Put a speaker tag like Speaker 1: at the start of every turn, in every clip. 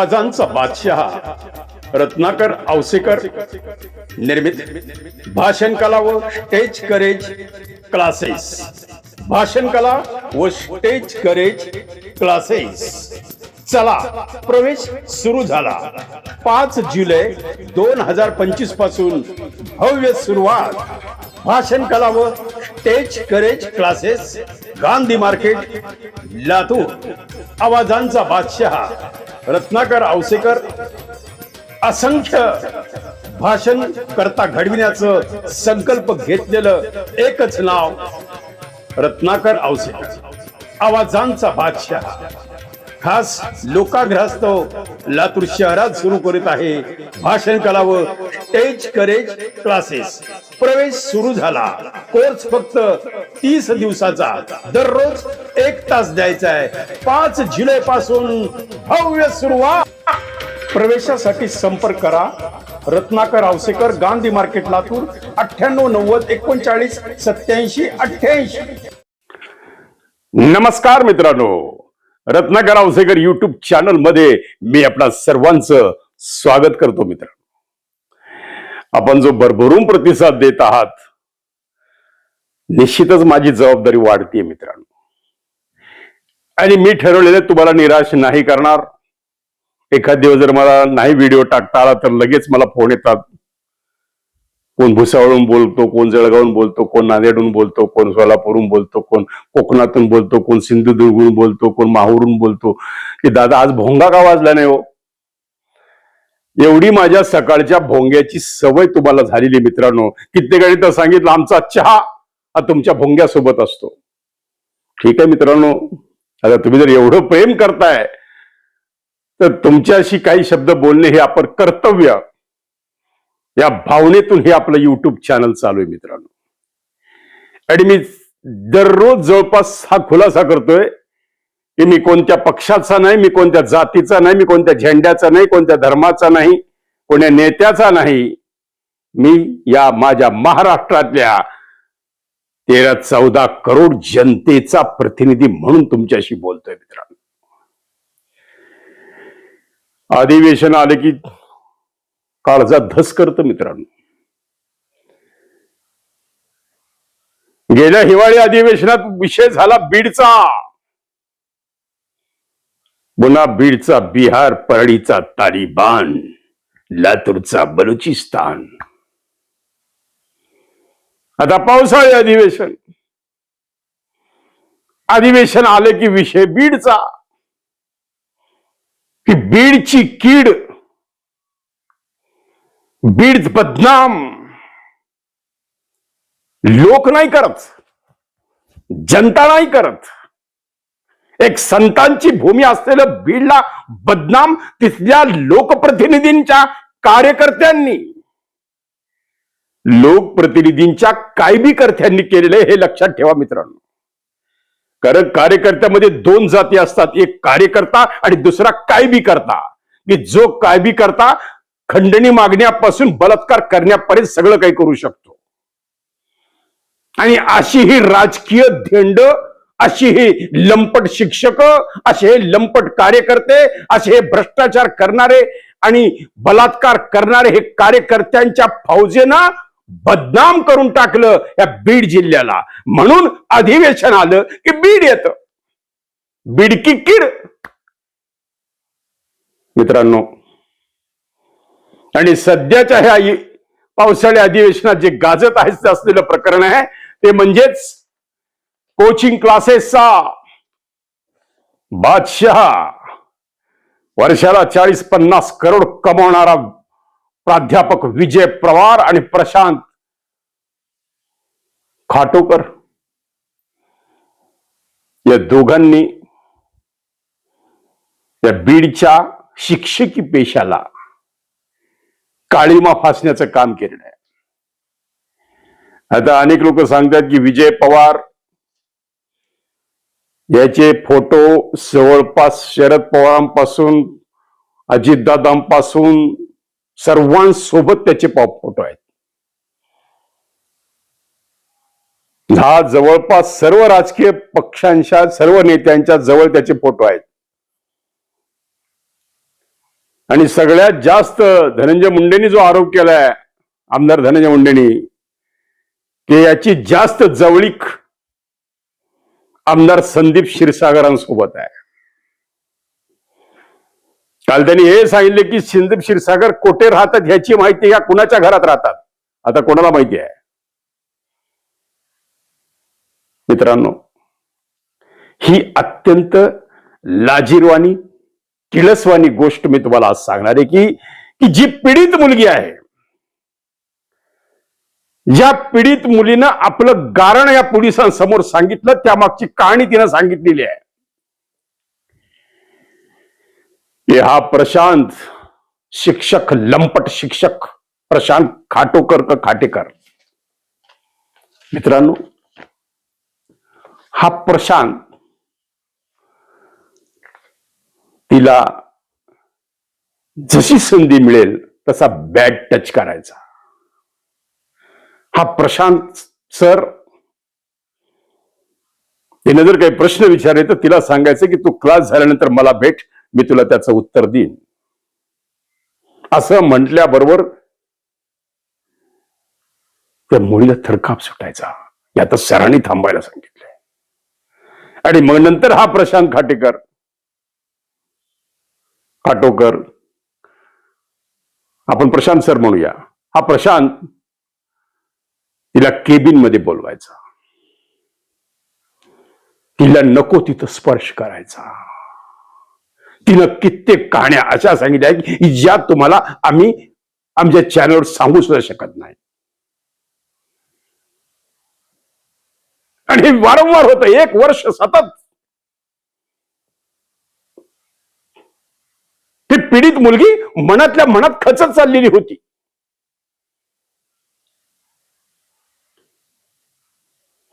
Speaker 1: आवाजांचा बादशहा रत्नाकर औसेकर निर्मित भाषण कला व स्टेज करेज क्लासेस भाषण कला व स्टेज करेज क्लासेस चला प्रवेश सुरू झाला. पाच जुलै दोन हजार पंचवीसपासून भव्य सुरुवात. भाषण कला व stage courage classes Gandhi market Latur. आवाजांचा बादशहा रत्नाकर आवसेकर. असंख्य भाषण करता घडविण्याचं संकल्प घेतलेलं एकच नाव रत्नाकर आवसेकर. आवाजांचा बादशहा. खास लोकाग्रस्त लातूर शहरात सुरू करीत आहे भाषण कला व स्टेज करेज क्लासेस प्रवेश सुरू झाला. कोर्स फक्त तीस दिवसाचा. दररोज एक तास द्यायचा आहे. पाच जुलै पासून भव्य सुरुवात. प्रवेशासाठी संपर्क करा. रत्नाकर आवसेकर गांधी मार्केट लातूर. अठ्ठ्याण्णव नव्वद एकोणचाळीस सत्याऐंशी अठ्ठ्याऐंशी. नमस्कार मित्रांनो. रत्नाकर आवसेकर युट्यूब चॅनलमध्ये मी आपणा सर्वांचं स्वागत करतो मित्र. आपण जो भरभरून प्रतिसाद देत आहात निश्चितच माझी जबाबदारी वाढतीये मित्रांनो. आणि मी ठरवलेलं तुम्हाला निराश नाही करणार. एखाद दिवस जर मला नाही व्हिडिओ टाकता आला तर लगेच मला फोन येतात. कोण भुसावळून बोलतो कोण जळगावून बोलतो कोण नांदेडहून बोलतो कोण सोलापूरहून बोलतो कोण कोकणातून बोलतो कोण सिंधुदुर्गहून बोलतो कोण माहूरून बोलतो. की दादा आज भोंगा का वाजला नाही हो? एवढी माझ्या सकाळच्या भोंग्याची सवय तुम्हाला झालेली मित्रांनो. कित्येकाने तर सांगितलं आमचा चहा हा तुमच्या भोंग्यासोबत असतो. ठीक आहे मित्रांनो. आता तुम्ही जर एवढं प्रेम करताय तर तुमच्याशी काही शब्द बोलणे हे आपण कर्तव्य. या भावनेतून हे आपलं युट्यूब चॅनल चालू आहे मित्रांनो. आणि मी दररोज जवळपास हा खुलासा करतोय की मी कोणत्या पक्षाचा नाही मी कोणत्या जातीचा नाही मी कोणत्या झेंड्याचा नाही कोणत्या धर्माचा नाही कोण्या नेत्याचा नाही मी या माझ्या महाराष्ट्रातल्या तेरा चौदा करोड जनतेचा प्रतिनिधी म्हणून तुमच्याशी बोलतोय मित्रांनो. अधिवेशन आले की काळजा धस मित्रांनो. गेल्या हिवाळी अधिवेशनात विषय झाला बीडचा. पुन्हा बीडचा बिहार परळीचा तालिबान लातूरचा बलुचिस्तान. आता पावसाळी अधिवेशन. अधिवेशन आले की विषय बीडचा. की बीडची कीड बीड बदनाम. लोक नाही करत. जनता नाही करत. एक संतांची भूमी असलेलं बीडला बदनाम तिथल्या लोकप्रतिनिधींच्या कार्यकर्त्यांनी लोकप्रतिनिधींच्या कायबीकर्त्यांनी केलेलं हे लक्षात ठेवा मित्रांनो. कारण कार्यकर्त्यामध्ये दोन जाती असतात. एक कार्यकर्ता आणि दुसरा कायबी करता की जो कायबी करता खंडणी मागण्यापासून बलात्कार करण्यापर्यंत सगळं काही करू शकतो. आणि अशी ही राजकीय धेंड अशी ही लंपट शिक्षक असे हे लंपट कार्यकर्ते असे हे भ्रष्टाचार करणारे आणि बलात्कार करणारे हे कार्यकर्त्यांच्या फौजेना बदनाम करून टाकलं या बीड जिल्ह्याला. म्हणून अधिवेशन आलं की बीड येत. बीडकी किड. मित्रांनो आणि सध्याच्या ह्या पावसाळी अधिवेशनात जे गाजत आहे असलेलं प्रकरण आहे ते म्हणजेच कोचिंग क्लासेसचा बादशहा. वर्षाला चाळीस पन्नास करोड कमवणारा प्राध्यापक विजय पवार आणि प्रशांत खाटोकर. या दोघांनी या बीडच्या शिक्षकी पेशाला काळीमा फासण्याचं काम केलेलं आहे. आता अनेक लोक सांगतात की विजय पवार याचे फोटो जवळपास शरद पवारांपासून अजितदादांपासून सर्वांसोबत त्याचे फोटो आहेत. हा जवळपास सर्व राजकीय पक्षांच्या सर्व नेत्यांच्या जवळ त्याचे फोटो आहेत. आणि सगळ्यात जास्त धनंजय मुंडेंनी जो आरोप केलाय आमदार धनंजय मुंडेंनी की याची जास्त जवळीक आमदार संदीप क्षीरसागरांसोबत आहे. काल त्यांनी हे सांगितले की संदीप क्षीरसागर कोठे राहतात ह्याची माहिती या कुणाच्या घरात राहतात? आता कोणाला माहिती आहे? मित्रांनो ही अत्यंत लाजीरवाणी किळसवाणी गोष्ट मी तुम्हाला आज सांगणार आहे की की जी पीडित मुलगी आहे ज्या पीडित मुलीनं आपलं गारण या पोलिसांसमोर सांगितलं त्यामागची कहाणी तिनं सांगितलेली आहे. की हा प्रशांत शिक्षक लंपट शिक्षक प्रशांत खाटोकर का खाटेकर. मित्रांनो हा प्रशांत तिला जशी संधी मिळेल तसा बॅट टच करायचा. हा प्रशांत सर तिने जर काही प्रश्न विचारले तर तिला सांगायचं की तू क्लास झाल्यानंतर मला भेट मी तुला त्याचं उत्तर देईन. असं म्हटल्याबरोबर त्या मुलीला थरकाप सुटायचा. यात सरांनी थांबायला सांगितलंय. आणि मग नंतर हा प्रशांत खाटेकर काटोकर. आपण प्रशांत सर म्हणूया. हा प्रशांत तिला केबिनमध्ये बोलवायचा. तिला नको तिथं स्पर्श करायचा. तिनं कित्येक कहाण्या अशा सांगितल्या आहेत की ज्या तुम्हाला आम्ही आमच्या चॅनलवर सांगू सुद्धा शकत नाही. आणि हे वारंवार होत. एक वर्ष सतत ती पीडित मुलगी मनातल्या मनात खचत चाललेली होती.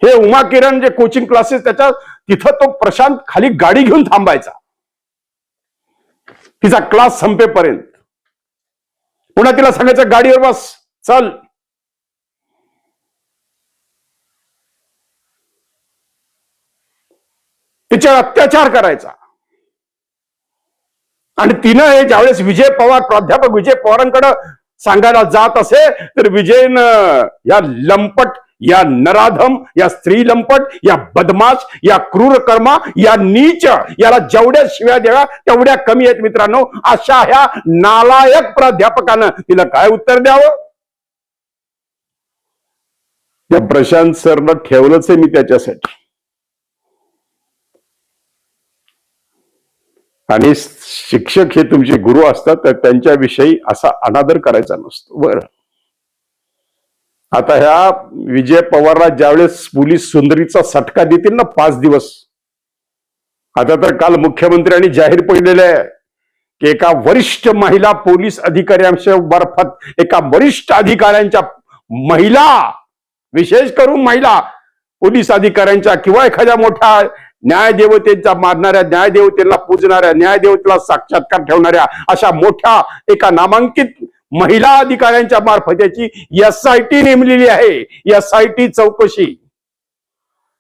Speaker 1: हे उमा किरण जे कोचिंग क्लासेस त्याच्या तिथं तो प्रशांत खाली गाडी घेऊन थांबायचा. तिचा क्लास संपेपर्यंत. पुन्हा तिला सांगायचं गाडीवर बस चल. तिच्यावर अत्याचार करायचा. आणि तिनं हे ज्यावेळेस विजय पवार प्राध्यापक विजय पवारांकडे सांगायला जात असे तर विजयनं या लंपट या नराधम या स्त्री लंपट या बदमाश या क्रूर कर्मा या नीच याला जेवढ्या शिव्या द्याव्या तेवढ्या कमी आहेत मित्रांनो. अशा ह्या नालायक प्राध्यापकानं तिला काय उत्तर द्यावं? त्या प्रशांत सरनं ठेवलंच आहे मी त्याच्यासाठी. आणि शिक्षक हे तुमचे गुरु असतात तर त्यांच्याविषयी असा अनादर करायचा नसतो. बर. आता ह्या विजय पवारला ज्यावेळेस पोलीस सुंदरीचा सटका देतील ना पाच दिवस. आता तर काल मुख्यमंत्र्यांनी जाहीर पडलेलं आहे की एका वरिष्ठ महिला पोलीस अधिकाऱ्यांच्या मार्फत एका वरिष्ठ अधिकाऱ्यांच्या महिला विशेष करून महिला पोलीस अधिकाऱ्यांच्या किंवा एखाद्या मोठ्या न्यायदेवतेचा मारणाऱ्या न्यायदेवतेला पूजणाऱ्या न्यायदेवतेला साक्षात्कार ठेवणाऱ्या अशा मोठ्या एका नामांकित महिला अधिकाऱ्यांच्या मार्फत एस आय टी नेमलेली आहे. एस आय टी चौकशी.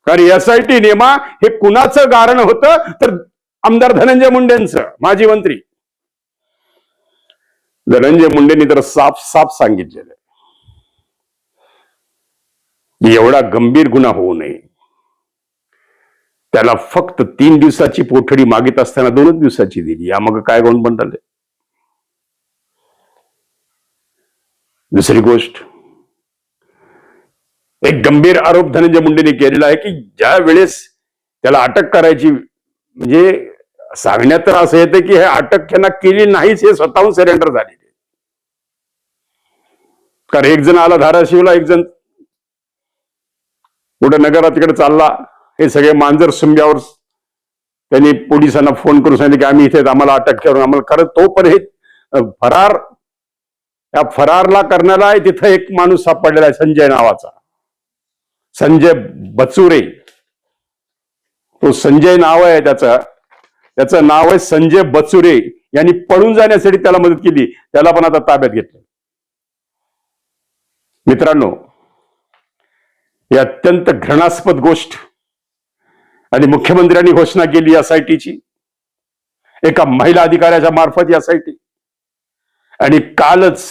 Speaker 1: कारण एस आय टी नेमा हे कुणाचं गारण होतं? तर आमदार धनंजय मुंडेंचं माजी मंत्री. धनंजय मुंडेंनी तर साफ साफ सांगितलेलं एवढा गंभीर गुन्हा होऊ नये. त्याला फक्त तीन दिवसाची पोठडी मागित असताना दोनच दिवसाची दिली. या मग काय गोंड बनले दुसरी गोष्ट एक गंभीर आरोप धनंजय मुंडेने केलेला आहे की ज्या वेळेस त्याला अटक करायची म्हणजे सांगण्यात तर असं येतं की हे अटक त्यांना केली नाहीच हे स्वतःहून सरेंडर झालेले कारण एक जण आला धाराशिवला एक जण कुठं नगरात तिकडे चालला हे सगळे मांजर सुंब्यावर त्यांनी पोलिसांना फोन करून सांगितले की आम्ही इथे आम्हाला अटक करून आम्हाला खरं तो पण हे फरार त्या फरारला करण्याला तिथं एक माणूस सापडलेला आहे संजय नावाचा. संजय बचुरे. तो संजय नाव आहे त्याचं. त्याचं नाव आहे संजय बचुरे. यांनी पळून जाण्यासाठी त्याला मदत केली. त्याला पण आता ताब्यात घेतलं. मित्रांनो ही अत्यंत घृणास्पद गोष्ट. आणि मुख्यमंत्र्यांनी घोषणा केली एसआयटीची एका महिला अधिकाऱ्याच्या मार्फत एसआयटी आणि कालच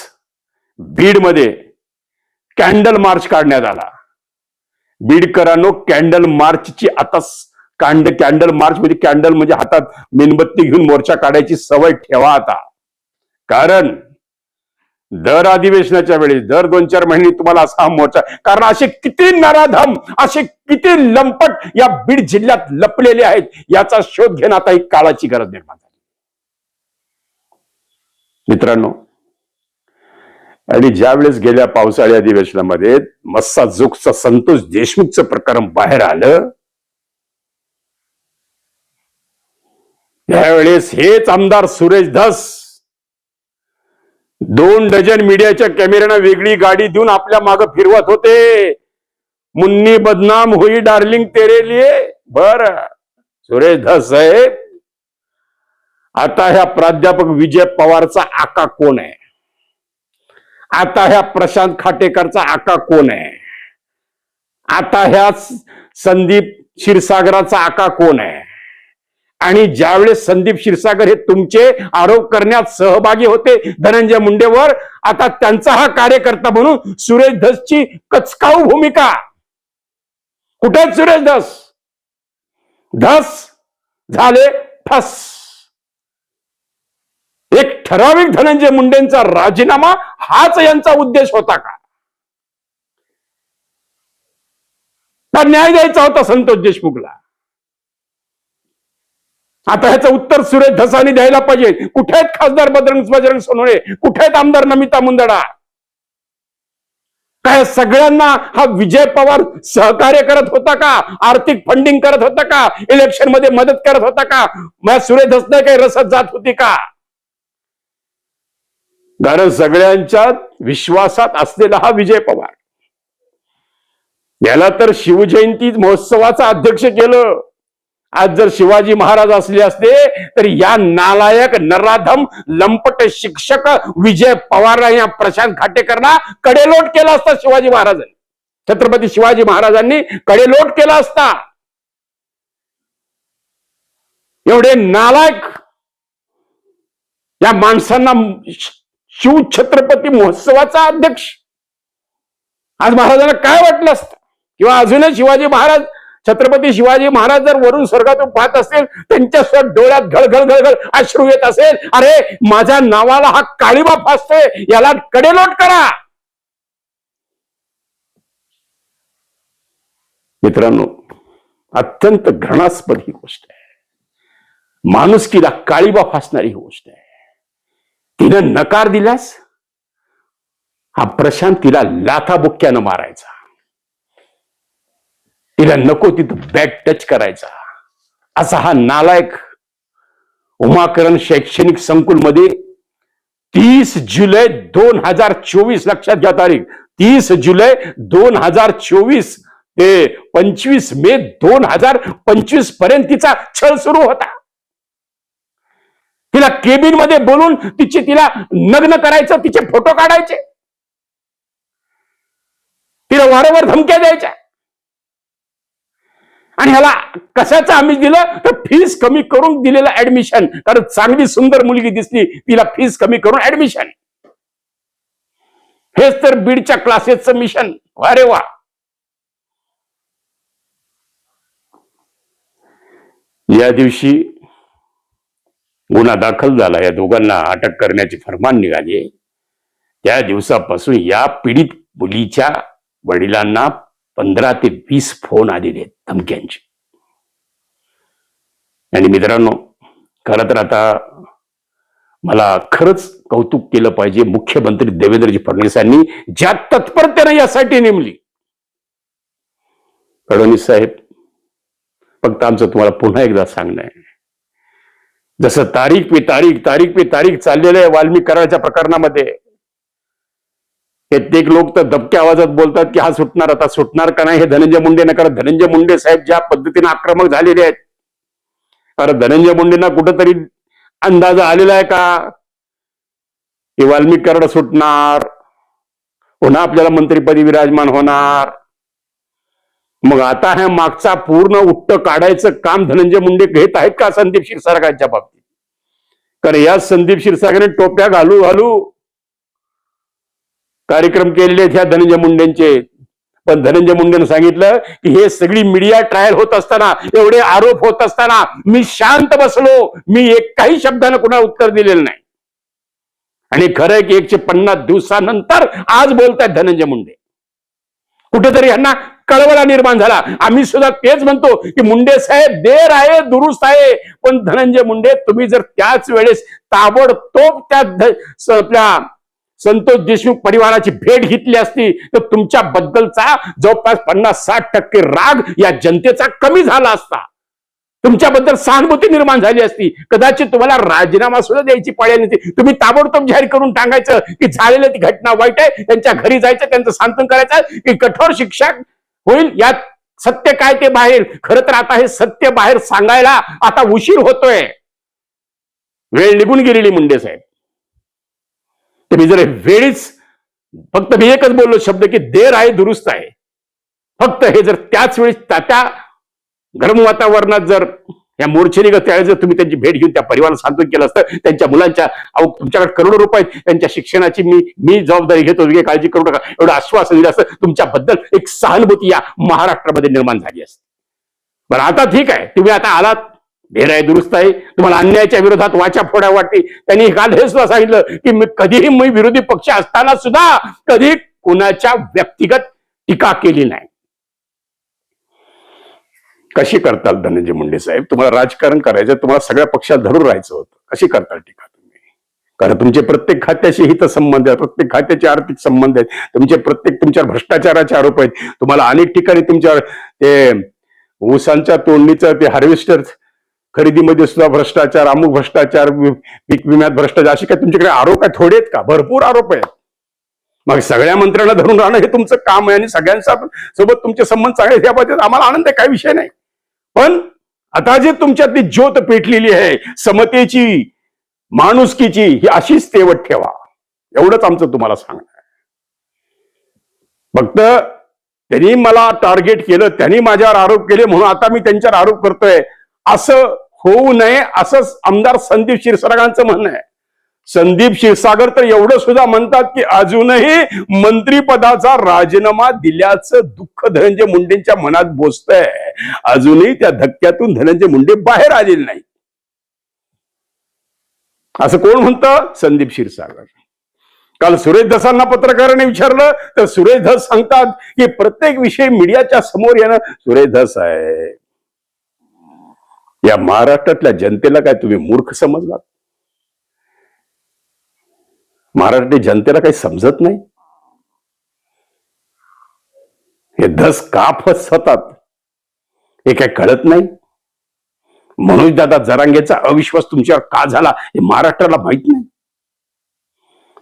Speaker 1: बीडमध्ये कॅन्डल मार्च काढण्यात आला. बीडकरांनो कॅन्डल मार्चची आता कांड कॅन्डल मार्च म्हणजे कॅन्डल म्हणजे हातात मेणबत्ती घेऊन मोर्चा काढायची सवय ठेवा आता. कारण दर अधिवेशनाच्या वेळी दर दोन चार महिने तुम्हाला असा हा मोर्चा कारण असे किती नराधम असे किती लंपट या बीड जिल्ह्यात लपलेले आहेत याचा शोध घेणं आता ही काळाची गरज निर्माण झाली. मित्रांनो आणि ज्या वेळेस गेल्या पावसाळी अधिवेशनामध्ये मस्सा जुकचा संतोष देशमुखचं प्रकरण बाहेर आलं त्यावेळेस हेच आमदार सुरेश धस दोन डझन मीडियाच्या कॅमेऱ्यानं वेगळी गाडी देऊन आपल्या माग फिरवत होते. मुन्नी बदनाम होई डार्लिंग तेरे लिए. बर. सुरेश धस साहेब आता ह्या प्राध्यापक विजय पवारचा आका कोण आहे? आता ह्या प्रशांत खाटेकरचा आका कोण आहे? आता ह्या संदीप क्षीरसागराचा आका कोण आहे? आणि ज्यावेळेस संदीप क्षीरसागर हे तुमचे आरोप करण्यात सहभागी होते धनंजय मुंडेवर आता त्यांचा हा कार्यकर्ता म्हणून सुरेश धसची कचकाऊ भूमिका. कुठे सुरेश धस? धस झाले ठस एक ठराविक धनंजय मुंडेंचा राजीनामा हाच यांचा उद्देश होता का? का न्याय द्यायचा होता संतोष देशमुखला. आता ह्याचं उत्तर सुरेश धसानी द्यायला पाहिजे. कुठे आहेत खासदार बजरंग बजरंग सोनवणे कुठे आहेत आमदार नमिता मुंदडा? काय सगळ्यांना हा विजय पवार सहकार्य करत होता का? आर्थिक फंडिंग करत होता का? इलेक्शनमध्ये मदत करत होता का? मग सुरेश धसने काही रसद जात होती का? कारण सगळ्यांच्या विश्वासात असलेला हा विजय पवार. याला तर शिवजयंती महोत्सवाचा अध्यक्ष केलं. आज जर शिवाजी महाराज असले असते तर या नालायक नराधम लंपट शिक्षक विजय पवार या प्रशांत खाटेकरना कडेलोट केला असता शिवाजी महाराजांनी. छत्रपती शिवाजी महाराजांनी कडेलोट केला असता. एवढे नालायक या माणसांना शिव छत्रपती महोत्सवाचा अध्यक्ष. आज महाराजांना काय वाटलं असतं? किंवा अजूनही शिवाजी महाराज छत्रपती शिवाजी महाराज जर वरून स्वर्गातून पाहत असतील त्यांच्या डोळ्यात घळघळ घळघळ अश्रू येत असेल. अरे माझ्या नावाला हा काळीबा फासतोय याला कडेलोट करा. मित्रांनो अत्यंत घृणास्पद ही गोष्ट आहे. माणुसकीला काळीबा फासणारी ही गोष्ट आहे. तिनं नकार दिल्यास हा प्रशांत तिला लाथाबुक्क्यानं मारायचा. तिला नको तिथं बॅट टच करायचा. असा हा नालायक उमाकरण शैक्षणिक संकुलमध्ये तीस जुलै दोन हजार चोवीस लक्षात घ्या तारीख. तीस जुलै दोन हजार चोवीस ते पंचवीस मे दोन हजार पंचवीसपर्यंत तिचा छळ सुरू होता. तिला केबिनमध्ये बोलून तिची तिला नग्न करायचं तिचे फोटो काढायचे. तिला वारंवार धमक्या द्यायच्या. आणि ह्याला कशाचं आम्ही दिलं? तर फीस कमी करून दिलेलं ऍडमिशन कारण चांगली सुंदर मुलगी दिसली तिला फीस कमी करून ऍडमिशन हेच तर बीडच्या क्लासेसचं मिशन अरे वा. या दिवशी गुन्हा दाखल झाला. या दोघांना अटक करण्याची फरमान निघाली. त्या दिवसापासून या पीडित मुलीच्या वडिलांना पंधरा ते वीस फोन आलेले आहेत धमक्यांचे. आणि मित्रांनो खरं तर आता मला खरंच कौतुक केलं पाहिजे मुख्यमंत्री देवेंद्रजी फडणवीसांनी ज्या तत्परतेनं यासाठी नेमली. फडणवीस साहेब फक्त आमचं तुम्हाला पुन्हा एकदा सांगणं आहे. जसं तारीख पे तारीख तारीख पे तारीख चाललेलं आहे वाल्मिक करायच्या प्रकरणामध्ये कित्येक लोक तर दबक्या आवाजात बोलतात की हा सुटणार आता सुटणार का नाही हे धनंजय मुंडे न करत धनंजय मुंडे साहेब ज्या पद्धतीने आक्रमक झालेले आहेत. कारण धनंजय मुंडेंना कुठंतरी अंदाज आलेला आहे का? की वाल्मिक करड सुटणार पुन्हा आपल्याला मंत्रीपदी विराजमान होणार. मग आता ह्या मागचा पूर्ण उट्ट काढायचं काम धनंजय मुंडे घेत आहेत का संदीप क्षीरसागरांच्या बाबतीत? कारण या संदीप क्षीरसागरने टोप्या घालू घालू कार्यक्रम केलेले ह्या धनंजय मुंडेंचे. पण धनंजय मुंडेनं सांगितलं की हे सगळी मीडिया ट्रायल होत असताना एवढे आरोप होत असताना मी शांत बसलो. मी एक काही शब्दानं कुणा उत्तर दिलेलं नाही. आणि खरं की एकशे पन्नास दिवसानंतर आज बोलतायत धनंजय मुंडे. कुठेतरी यांना कळवळा निर्माण झाला. आम्ही सुद्धा तेच म्हणतो की मुंडे साहेब देर आहे दुरुस्त आहे. पण धनंजय मुंडे तुम्ही जर त्याच वेळेस ताबडतोब त्या ध- आपल्या संतोष देशमुख परिवाराची भेट घेतली असती तर तुमच्याबद्दलचा जवळपास पन्नास साठ टक्के राग या जनतेचा कमी झाला असता. तुमच्याबद्दल सहानुभूती निर्माण झाली असती. कदाचित तुम्हाला राजीनामा सुद्धा द्यायची पाळी नसती तुम्ही ताबडतोब जाहीर करून टाकायचं की झालेली ती घटना वाईट आहे त्यांच्या घरी जायचं त्यांचं सांत्वन करायचं की कठोर शिक्षा होईल यात सत्य काय ते बाहेर. खरं तर आता हे सत्य बाहेर सांगायला आता उशीर होतोय. वेळ निघून गेलेली मुंडे साहेब. तुम्ही जर वेळीच फक्त मी एकच बोललो शब्द की देर आहे दुरुस्त आहे. फक्त हे जर त्याच वेळी त्या त्या गरम वातावरणात जर या मोर्चेने त्यावेळेस जर तुम्ही त्यांची भेट घेऊन त्या परिवाराला सांत्वन केलं असतं त्यांच्या मुलांच्या अहो तुमच्याकडे करोडो रुपये त्यांच्या शिक्षणाची मी मी जबाबदारी घेतो काळजी करू नका एवढं आश्वासन दिलं असतं तुमच्याबद्दल एक सहानुभूती या महाराष्ट्रामध्ये निर्माण झाली असते. बरं आता ठीक आहे तुम्ही आता आलात ढेर आहे दुरुस्त आहे. तुम्हाला अन्यायाच्या विरोधात वाचा फोडा वाटते त्यांनी काल हे सुद्धा सांगितलं की मी कधीही मी विरोधी पक्ष असताना सुद्धा कधी कुणाच्या व्यक्तिगत टीका केली नाही. कशी करताल धनंजय मुंडे साहेब? तुम्हाला राजकारण करायचं तुम्हाला सगळ्या पक्षात धरून राहायचं होतं. कशी करताल टीका तुम्ही? कारण तुमचे प्रत्येक खात्याशी हित संबंध आहेत प्रत्येक खात्याचे आर्थिक संबंध आहेत. तुमचे प्रत्येक तुमच्यावर भ्रष्टाचाराचे आरोप आहेत. तुम्हाला अनेक ठिकाणी तुमच्यावर ते ऊसांच्या तोंडणीचं ते हार्वेस्टर खरेदीमध्ये सुद्धा भ्रष्टाचार अमुक भ्रष्टाचार पीक विम्यात भ्रष्टाचार असे काय तुमच्याकडे आरोप आहेत? थोडे आहेत का? भरपूर आरोप आहेत. मग सगळ्या मंत्र्यांना धरून राहणं हे तुमचं काम आहे आणि सगळ्यांचा सोबत तुमचे संबंध चांगले आहेत, याबाबतीत आम्हाला आनंद आहे काही विषय नाही. पण आता जे तुमच्यातली ज्योत पेटलेली आहे समतेची माणुसकीची ही अशीच तेवट ठेवा. एवढंच आमचं तुम्हाला सांगणं फक्त त्यांनी मला टार्गेट केलं त्यांनी माझ्यावर आरोप केले म्हणून आता मी त्यांच्यावर आरोप करतोय असं होऊ नये असंच आमदार संदीप क्षीरसागरांचं म्हणणं आहे. संदीप क्षीरसागर तर एवढं सुद्धा म्हणतात की अजूनही मंत्रीपदाचा राजीनामा दिल्याचं दुःख धनंजय मुंडेंच्या मनात बोचतंय. अजूनही त्या धक्क्यातून धनंजय मुंडे बाहेर आलेले नाही असं कोण म्हणतं? संदीप क्षीरसागर. काल सुरेश धसांना पत्रकाराने विचारलं तर सुरेश धस सांगतात की प्रत्येक विषय मीडियाच्या समोर येणं सुरेश धस आहे. या महाराष्ट्रातल्या जनतेला काय तुम्ही मूर्ख समजलात? महाराष्ट्र जनतेला काही समजत नाही? हे धस का फसतात हे काय कळत नाही? म्हणून दादा जरांगेचा अविश्वास तुमच्यावर का झाला हे महाराष्ट्राला माहीत नाही?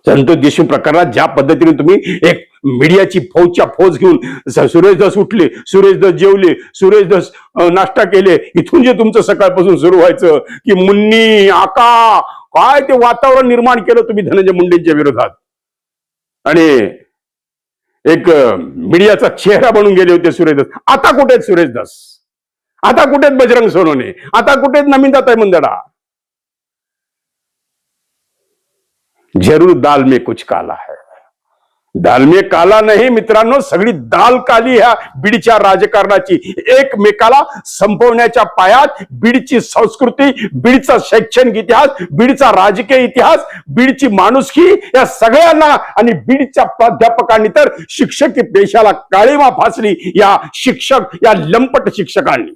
Speaker 1: संतोष देशमुख प्रकरणात ज्या पद्धतीने तुम्ही एक मीडियाची फौजच्या फौज घेऊन सुरेश दस उठले सुरेश दस जेवले सुरेश दस नाश्ता केले इथून जे तुमचं सकाळपासून सुरू व्हायचं की मुन्नी आका काय ते वातावरण निर्माण केलं तुम्ही धनंजय मुंडेंच्या विरोधात? आणि एक मीडियाचा चेहरा बनून गेले होते सुरेश दस आता कुठे आहेत सुरेश दस आता कुठेत बजरंग सोनवणे? आता कुठे आहेत नमिताताई मुंदडा जरूर दाल में कुछ काला है। दाल में काला नाही मित्रांनो सगळी दाल काली ह्या बीडच्या राजकारणाची एकमेकाला संपवण्याच्या पायात बीडची संस्कृती बीडचा शैक्षणिक इतिहास बीडचा राजकीय इतिहास बीडची माणुसकी या सगळ्यांना आणि बीडच्या प्राध्यापकांनी तर शिक्षक पेशाला काळीमा फासली या शिक्षक या लंपट शिक्षकांनी.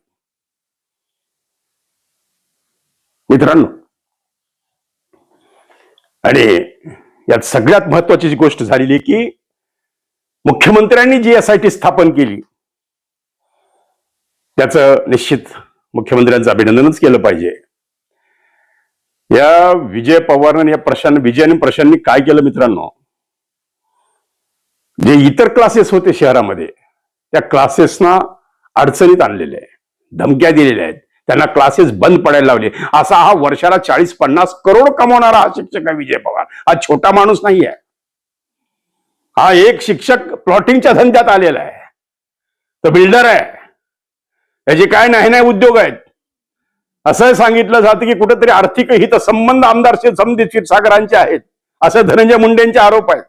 Speaker 1: मित्रांनो आणि यात सगळ्यात महत्वाची जी गोष्ट झालेली आहे की मुख्यमंत्र्यांनी जी एस आय टी स्थापन केली त्याचं निश्चित मुख्यमंत्र्यांचं अभिनंदनच केलं पाहिजे. या विजय पवारनं या प्रशांत विजय आणि प्रशांनी काय केलं मित्रांनो? जे इतर क्लासेस होते शहरामध्ये त्या क्लासेसना अडचणीत आणलेले आहे धमक्या दिलेल्या आहेत. त्यांना क्लासेस बंद पडायला लावले. असा हा वर्षाला चाळीस पन्नास करोड कमवणारा हा शिक्षक आहे विजय पवार. हा छोटा माणूस नाही आहे. हा एक शिक्षक प्लॉटिंगच्या धंद्यात आलेला आहे. तो बिल्डर आहे. त्याचे काय नाही नाही उद्योग आहेत. असं सांगितलं जातं की कुठेतरी आर्थिक हित संबंध आमदार श्री क्षीरसागरांचे आहेत. असं धनंजय मुंडेंचे आरोप आहेत.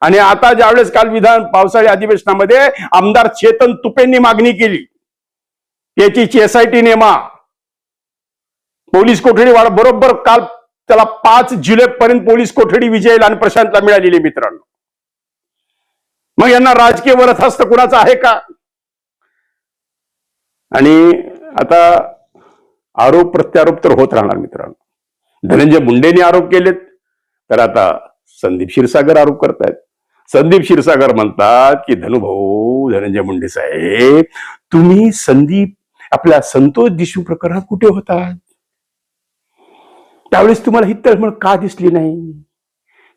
Speaker 1: आणि आता ज्यावेळेस काल विधान पावसाळी अधिवेशनामध्ये आमदार चेतन तुपेंनी मागणी केली. याची एसआयटी नेमा. पोलीस कोठडी वाढ बरोबर काल त्याला पाच जुलै पर्यंत पोलीस कोठडी विजयला आणि प्रशांतला मिळालेली मित्रांनो. मग यांना राजकीय वरथास्त कुणाचा आहे का? आणि आता आरोप प्रत्यारोप तर होत राहणार मित्रांनो. धनंजय मुंडेंनी आरोप केलेत. तर आता संदीप क्षीरसागर आरोप करतायत. संदीप क्षीरसागर म्हणतात की धनुभाऊ धनंजय मुंडे साहेब तुम्ही संदीप आपल्या संतोष दिशू प्रकरणात कुठे होतात त्यावेळेस तुम्हाला ही तळमळ का दिसली नाही?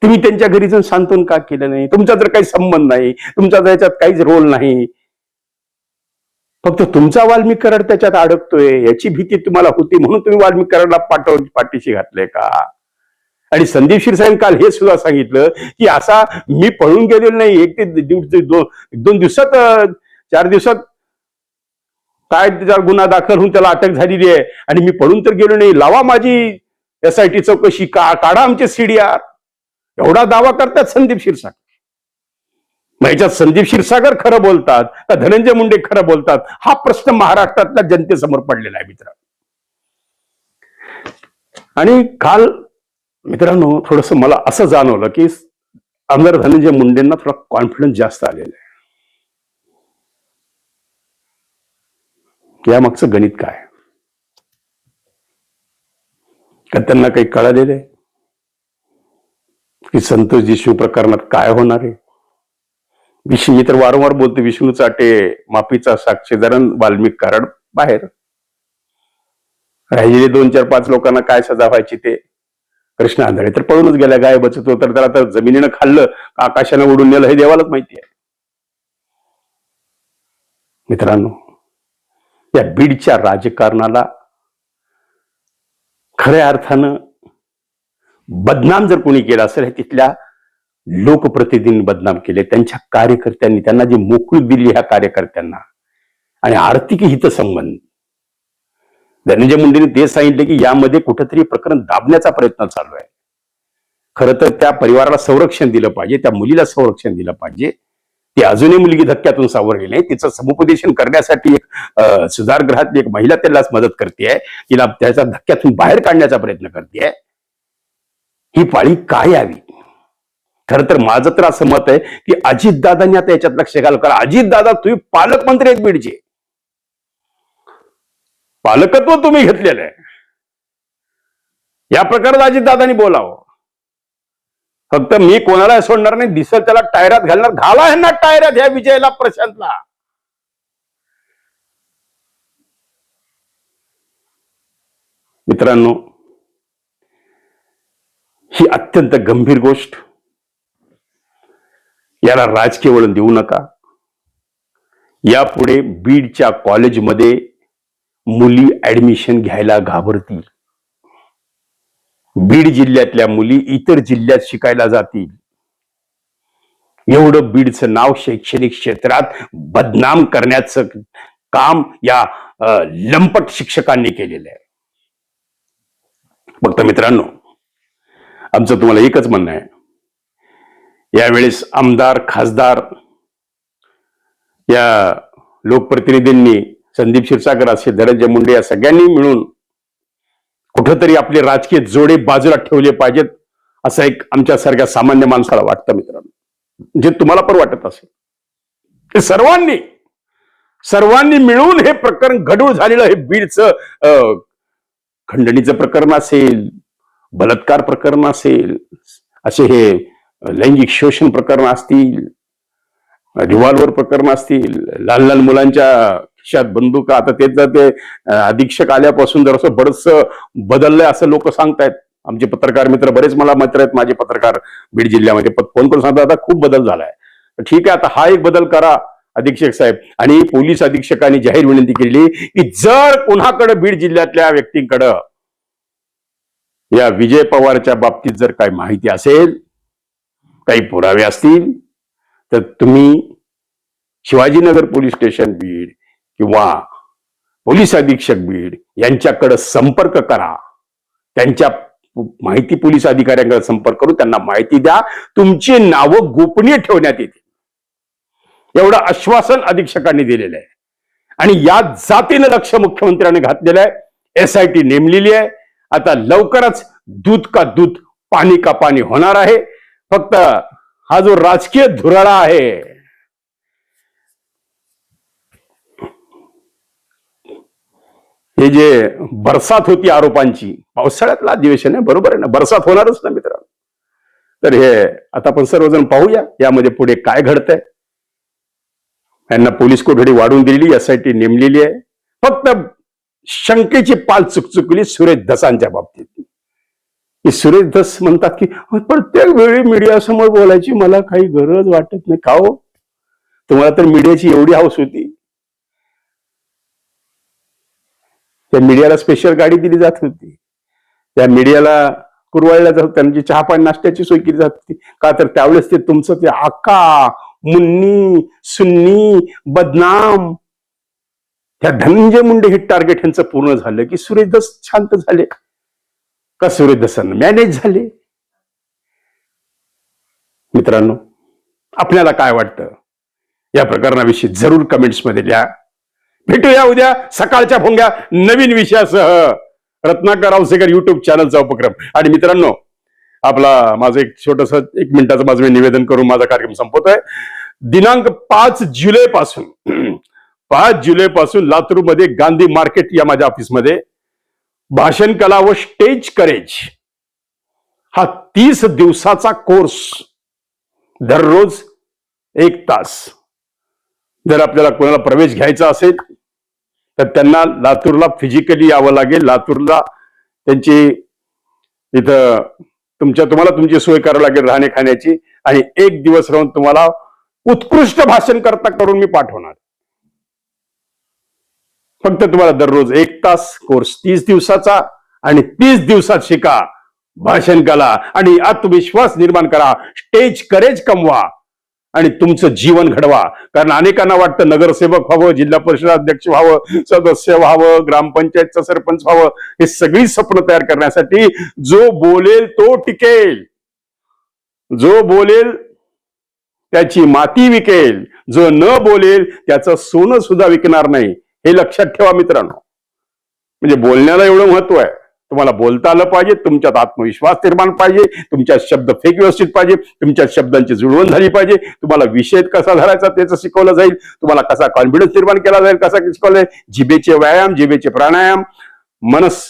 Speaker 1: तुम्ही त्यांच्या घरी जाऊन सांत्वन का केलं नाही? तुमचा तर काही संबंध नाही तुमचा त्याच्यात काहीच रोल नाही फक्त तुमचा वाल्मिक त्याच्यात अडकतोय याची भीती तुम्हाला होती म्हणून तुम्ही वाल्मिक पाठव पाठीशी घातले का? आणि संदीप क्षीरसाहेब काल हे सुद्धा सांगितलं की असा मी पळून गेलेलो नाही. एक ते दोन दोन दिवसात चार दिवसात काय त्याच्यावर गुन्हा दाखल होऊन त्याला अटक झालेली आहे? आणि मी पडून तर गेलो नाही. लावा माझी एस आय टी चौकशी का काढा आमचे सीडीआर एवढा दावा करतात संदीप क्षीरसागर. मग याच्यात संदीप क्षीरसागर खरं बोलतात का धनंजय मुंडे खरं बोलतात? हा प्रश्न महाराष्ट्रातल्या जनतेसमोर पडलेला आहे मित्र आणि काल मित्रांनो थोडस मला असं जाणवलं की आमदार धनंजय मुंडेंना थोडा कॉन्फिडन्स जास्त आलेला आहे. यामागचं गणित काय? का त्यांना काही कळालेलं आहे की संतोष जिशू प्रकरणात काय होणार आहे? विष्णू मी तर वारंवार बोलतो विष्णू चाटे माफीचा साक्षीदारण वाल्मिक कारण बाहेर. राहिलेले दोन चार पाच लोकांना काय सजा व्हायची ते? कृष्ण आंधळे तर पळूनच गेल्या गाय बचतो तर त्याला तर जमिनीनं खाल्लं आकाशानं उडून नेलं हे देवालाच माहिती आहे. मित्रांनो या बीडच्या राजकारणाला खऱ्या अर्थानं बदनाम जर कोणी केला असेल हे तिथल्या लोकप्रतिनिधींनी बदनाम केले. त्यांच्या कार्यकर्त्यांनी त्यांना जी मोकळी दिली ह्या कार्यकर्त्यांना. आणि आर्थिक हितसंबंध धनंजय मुंडेने ते सांगितले की यामध्ये कुठेतरी प्रकरण दाबण्याचा प्रयत्न चालू आहे. खरं तर त्या परिवाराला संरक्षण दिलं पाहिजे त्या मुलीला संरक्षण दिलं पाहिजे. ती अजूनही मुलगी धक्क्यातून सावरली नाही तिचं समुपदेशन करण्यासाठी एक सुधारगृहातली एक महिला त्यालाच मदत करते तिला त्याच्या धक्क्यातून बाहेर काढण्याचा प्रयत्न करते ही पाळी काय यावी? खर तर माझं तर असं मत आहे की अजितदादांनी आता याच्यात लक्ष घाल. करा अजितदादा तुम्ही पालकमंत्री आहेत बीडचे. पालकत्व तुम्ही घेतलेलं आहे. या प्रकारात अजितदादांनी बोलावं. फक्त मी कोणाला सोडणार नाही दिसल त्याला टायरात घालणार घाला ह्यांना टायरात ह्या विजयला प्रशांतला. मित्रांनो ही अत्यंत गंभीर गोष्ट. याला राजकीय वळण देऊ नका. यापुढे बीडच्या कॉलेजमध्ये मुली ऍडमिशन घ्यायला घाबरतील. बीड जिल्ह्यातल्या मुली इतर जिल्ह्यात शिकायला जातील. एवढं बीडचं नाव शैक्षणिक क्षेत्रात बदनाम करण्याचं काम या लंपट शिक्षकांनी केलेलं आहे. फक्त मित्रांनो आमचं तुम्हाला एकच म्हणणं आहे. यावेळेस आमदार खासदार या लोकप्रतिनिधींनी संदीप क्षीरसागर असे धनंजय मुंडे या सगळ्यांनी मिळून कुठंतरी आपले राजकीय जोडे बाजूला ठेवले पाहिजेत असं एक आमच्यासारख्या सामान्य माणसाला वाटतं मित्रांनो. जे तुम्हाला पण वाटत असेल. ते सर्वांनी सर्वांनी मिळून हे प्रकरण घडूळ झालेलं हे बीडचं अं, खंडणीचं प्रकरण असेल बलात्कार प्रकरण असेल असे हे लैंगिक शोषण प्रकरण असतील रिव्हॉल्वर प्रकरण असतील लहान लहान मुलांच्या खिशात बंदुका आता तेच जर ते अधीक्षक आल्यापासून जर असं बरंच बदललंय असं लोक सांगतायत. आमचे पत्रकार मित्र बरेच मला मित्र आहेत माझे पत्रकार बीड जिल्ह्यामध्ये. फोन करून सांगतात आता खूप बदल झालाय. ठीक आहे आता हा एक बदल करा अधीक्षक साहेब. आणि पोलीस अधीक्षकांनी जाहीर विनंती केली की जर कोणाकडे बीड जिल्ह्यातल्या व्यक्तींकडं या विजय पवारच्या बाबतीत जर काही माहिती असेल काही पुरावे असतील तर तुम्ही शिवाजीनगर पोलीस स्टेशन बीड किंवा पोलीस अधीक्षक बीड यांच्याकडे संपर्क करा. त्यांच्या माहिती पोलीस अधिकाऱ्यांकडे संपर्क करून त्यांना माहिती द्या. तुमची नावं गोपनीय ठेवण्यात येतील. एवढं आश्वासन अधीक्षकांनी दिलेलं आहे. आणि या जातीनं लक्ष मुख्यमंत्र्यांनी घातलेलं आहे. एस आय टी नेमलेली आहे. आता लवकरच दूध का दूध पाणी का पाणी होणार आहे. फक्त हा जो राजकीय धुराळा आहे हे जे बरसात होती आरोपांची पावसाळ्यातलं अधिवेशन आहे बरोबर आहे ना? बरसात होणारच ना मित्रांनो. तर हे आता आपण सर्वजण पाहूया यामध्ये पुढे काय घडतंय. यांना पोलीस कोठडी वाढवून दिलेली यासाठी नेमलेली आहे. फक्त शंकेची पाल चुकचुकली सुरेश धसांच्या बाबतीत. की सुरेश धस म्हणतात की प्रत्येक वेळी मीडिया समोर बोलायची मला काही गरज वाटत नाही. का हो? तुम्हाला तर मीडियाची एवढी हाऊस होती. त्या मीडियाला स्पेशल गाडी दिली जात होती. त्या मीडियाला कुरवाळल्या जात त्यांची म्हणजे चहा पाणी नाश्त्याची सोय केली जात होती. का तर त्यावेळेस ते तुमचं ते आका मुन्नी सुन्नी बदनाम त्या धनंजय मुंडे हे टार्गेट यांचं पूर्ण झालं की सुरेश दस शांत झाले. का सूर्यदसन मॅनेज झाले? मित्रांनो आपल्याला काय वाटतं? या प्रकरणाविषयी जरूर कमेंट्समध्ये लिहा. भेटूया उद्या सकाळच्या भोंग्या नवीन विषयासह. रत्नाकर रावसेकर युट्यूब चॅनलचा उपक्रम. आणि मित्रांनो आपला माझं एक छोटस एक मिनिटाचं माझं मी निवेदन करून माझा कार्यक्रम संपवतोय. दिनांक पाच जुलै पासून पाच जुलै पासून लातूरमध्ये गांधी मार्केट या माझ्या ऑफिसमध्ये भाषण कला व स्टेज करेज हा तीस दिवसाचा कोर्स दररोज एक तास. जर आपल्याला कोणाला प्रवेश घ्यायचा असेल तर त्यांना लातूरला फिजिकली यावं लागेल. लातूरला त्यांची इथं तुमच्या तुम्हाला तुमची सोय करावी लागेल राहणे खाण्याची आणि एक दिवस राहून तुम्हाला उत्कृष्ट भाषण करता करून मी पाठवणार. फक्त तुम्हाला दररोज एक तास कोर्स तीस दिवसाचा आणि तीस दिवसात शिका. भाषण कला आणि आत्मविश्वास निर्माण करा. स्टेज करेज कमवा. आणि तुमचं जीवन घडवा. कारण अनेकांना वाटतं नगरसेवक व्हावं जिल्हा परिषद अध्यक्ष व्हावं सदस्य व्हावं ग्रामपंचायतचं सरपंच व्हावं हे सगळी स्वप्न तयार करण्यासाठी जो बोलेल तो टिकेल. जो बोलेल त्याची माती विकेल. जो न बोलेल त्याचं सोनं सुद्धा विकणार नाही. हे लक्षात ठेवा मित्रांनो. म्हणजे बोलण्याला एवढं महत्त्व आहे. तुम्हाला बोलता आलं पाहिजे तुमच्यात आत्मविश्वास निर्माण पाहिजे तुमच्या शब्द फेक व्यवस्थित पाहिजे तुमच्या शब्दांची जुळवण झाली पाहिजे. तुम्हाला विषय कसा धरायचा त्याचं शिकवलं जाईल. तुम्हाला कसा कॉन्फिडन्स निर्माण केला जाईल कसा शिकवलं जिबेचे व्यायाम जिबेचे प्राणायाम मनस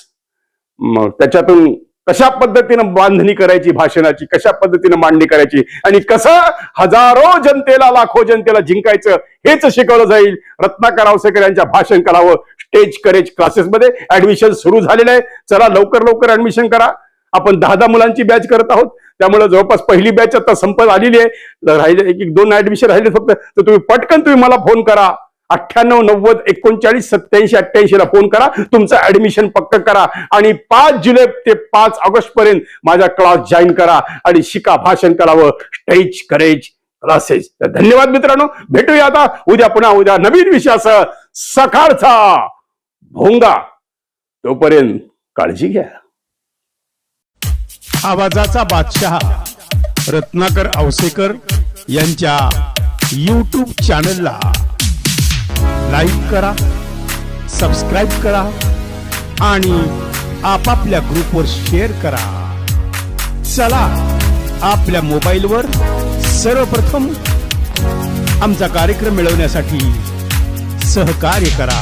Speaker 1: त्याच्यातून कशा पद्धतीनं बांधणी करायची भाषणाची कशा पद्धतीनं मांडणी करायची आणि कसं हजारो जनतेला लाखो जनतेला जिंकायचं हेच शिकवलं जाईल. रत्नाकर आवसेकर यांच्या भाषण करावं. एज करेज क्लासेसमध्ये ऍडमिशन सुरू झालेलं आहे. चला लवकर लवकर ऍडमिशन करा. आपण दहा दहा मुलांची बॅच करत आहोत. त्यामुळे जवळपास पहिली बॅच आता संपत आलेली आहे. राहिले एक एक दोन ऍडमिशन राहिले फक्त तर तुम्ही पटकन तुम्ही मला फोन करा. अठ्ठ्याण्णव नव्वद एकोणचाळीस सत्याऐंशी अठ्ठ्याऐंशी ला फोन करा. तुमचं ऍडमिशन पक्क करा. आणि पाच जुलै ते पाच ऑगस्ट पर्यंत माझा क्लास जॉईन करा आणि शिका भाषण करावं. स्टेज करेज क्लासेस धन्यवाद मित्रांनो. भेटूया आता. उद्या पुन्हा उद्या नवीन विषयासह. सकाळचा भोंगा तोपर्यंत काळजी घ्या.
Speaker 2: आवाजाचा बादशहा रत्नाकर औसेकर यांच्या यूट्यूब चॅनलला लाईक करा सबस्क्राईब करा आणि आपापल्या ग्रुपवर शेअर करा. चला आपल्या मोबाईलवर सर्वप्रथम आमचा कार्यक्रम मिळवण्यासाठी सहकार्य करा.